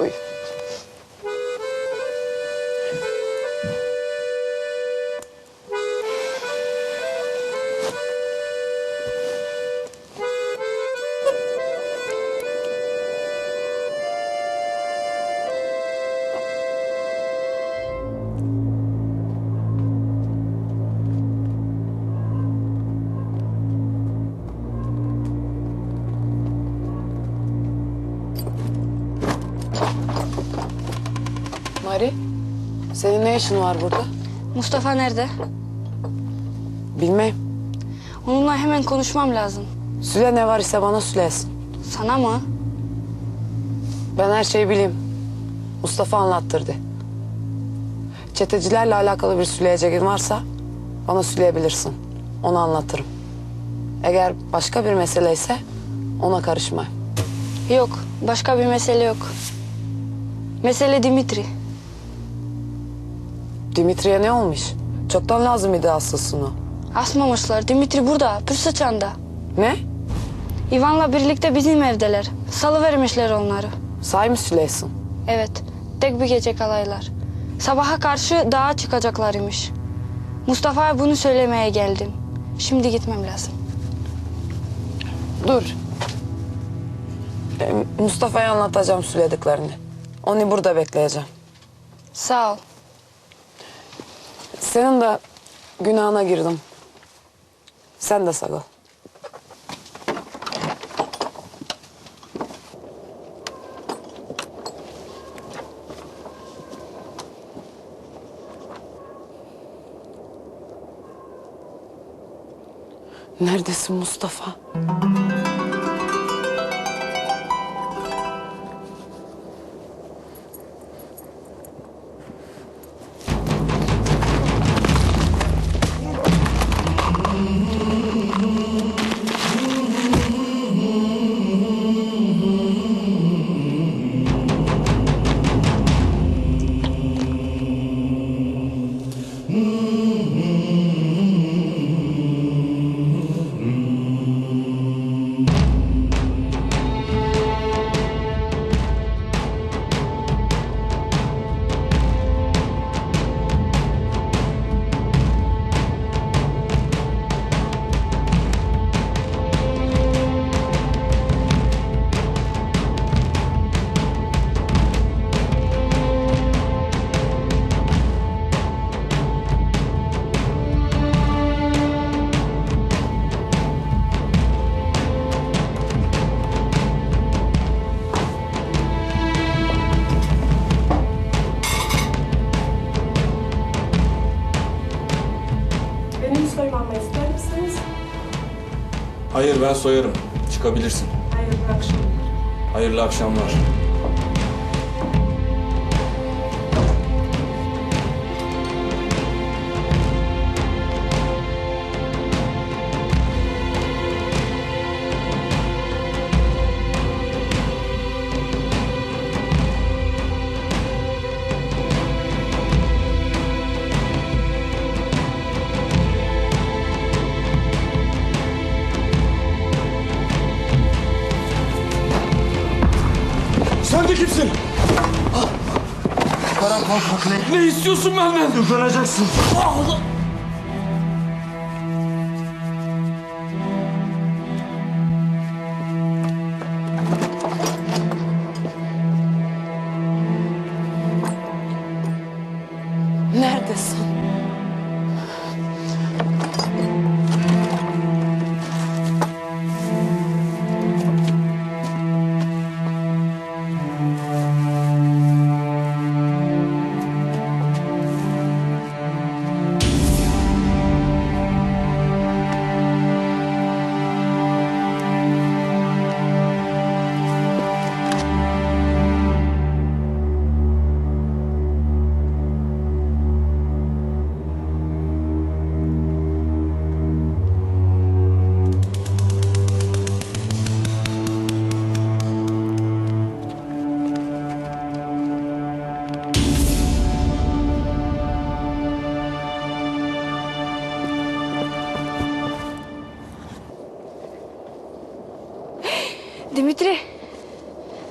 Oui. Mari, senin ne işin var burada? Mustafa nerede? Bilmem. Onunla hemen konuşmam lazım. Süle ne var ise bana sülesin. Sana mı? Ben her şeyi bileyim. Mustafa anlattırdı. Çetecilerle alakalı bir süleyeceğin varsa bana süleyebilirsin. Onu anlatırım. Eğer başka bir mesele ise ona karışma. Yok, başka bir mesele yok. Mesele Dimitri. Dimitri'ye ne olmuş? Çoktan lazım idi asılsın o. Asmamışlar. Dimitri burada, Pürsüçan'da. Ne? Ivan'la birlikte bizim evdeler. Salı vermişler onları. Say mı süleysin? Evet, tek bir gece kalaylar. Sabaha karşı dağa çıkacaklar imiş. Mustafa'ya bunu söylemeye geldim. Şimdi gitmem lazım. Dur. E, Mustafa'ya anlatacağım söylediklerini. Onu burada bekleyeceğim. Sağ ol. Senin de günahına girdim. Sen de sağ ol. Neredesin Mustafa? Hayır ben soyarım. Çıkabilirsin. Hayırlı akşamlar. Hayırlı akşamlar. Kimsin? Karan kalk haklı. Ne istiyorsun benden? Yıkanacaksın. Neredesin?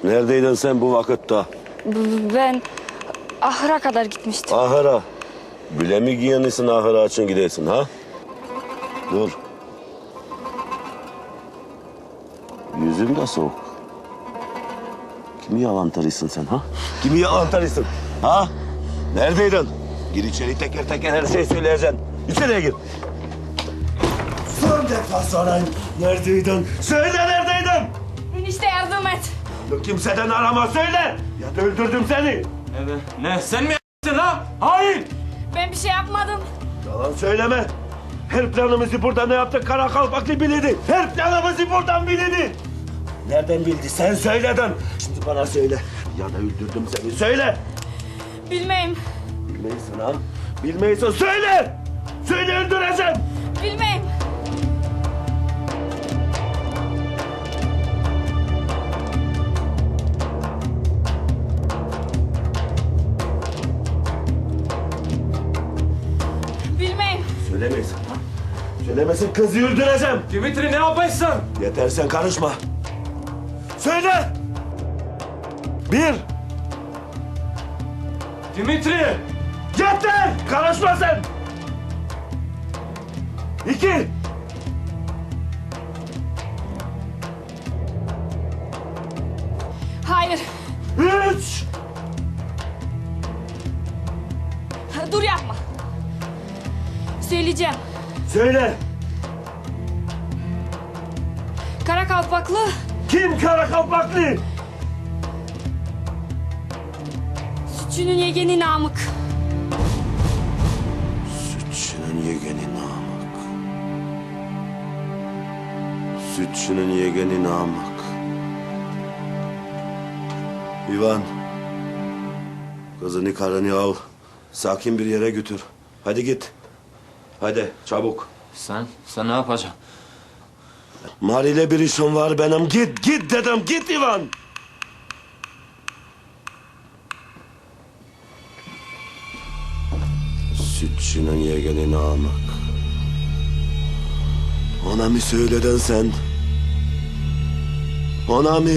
Neredeydin sen bu vakitte? Ben ahıra kadar gitmiştim. Ahıra. Bile mi giyenisin ahıra için gidesin ha? Dur. Yüzün de soğuk. Kimi yalan tarıyorsun sen ha? Kimi yalan tarıyorsun ha? Neredeydin? Gir içeri teker teker her şeyi söyleyeceksin. İçeriye gir. Son defa sorayım. Neredeydin? Söyle neredeydin? Enişte yardım et. Kimseden arama söyle. Ya da öldürdüm seni. Evet. Ne? Sen mi yaptın ha? Hayır. Ben bir şey yapmadım. Yalan söyleme. Her planımızı burada ne yaptık kara kalpaklı bilirdi. Her planımızı buradan bilirdi. Nereden bildi? Sen söyledin. Şimdi bana söyle. Ya da öldürdüm seni. Söyle. Bilmeyim. Bilmeysin ha. Bilmeysin. Söyle. Söyle öldüreceğim. Bilmeyim. Ha. Söylemesin kızı öldüreceğim. Dimitri ne yapıyorsun? Yeter sen karışma. Söyle. Bir. Dimitri! Yeter! Karışma sen! İki! Hayır. Üç! Dur yapma. Söyleyeceğim. Söyle! Kara kalpaklı Kim kara kapaklı? sütçünün yegeni Namık. Sütçünün yegeni Namık. Sütçünün yegeni Namık. İvan. Kızını karını al. Sakin bir yere götür. Hadi git. Hadi çabuk. Sen? Sen ne yapacaksın? Mari'yle bir işim var benim. Git git dedim git İvan. Sütçünün yegeni Namık. Ona mı söyledin sen? Ona mı?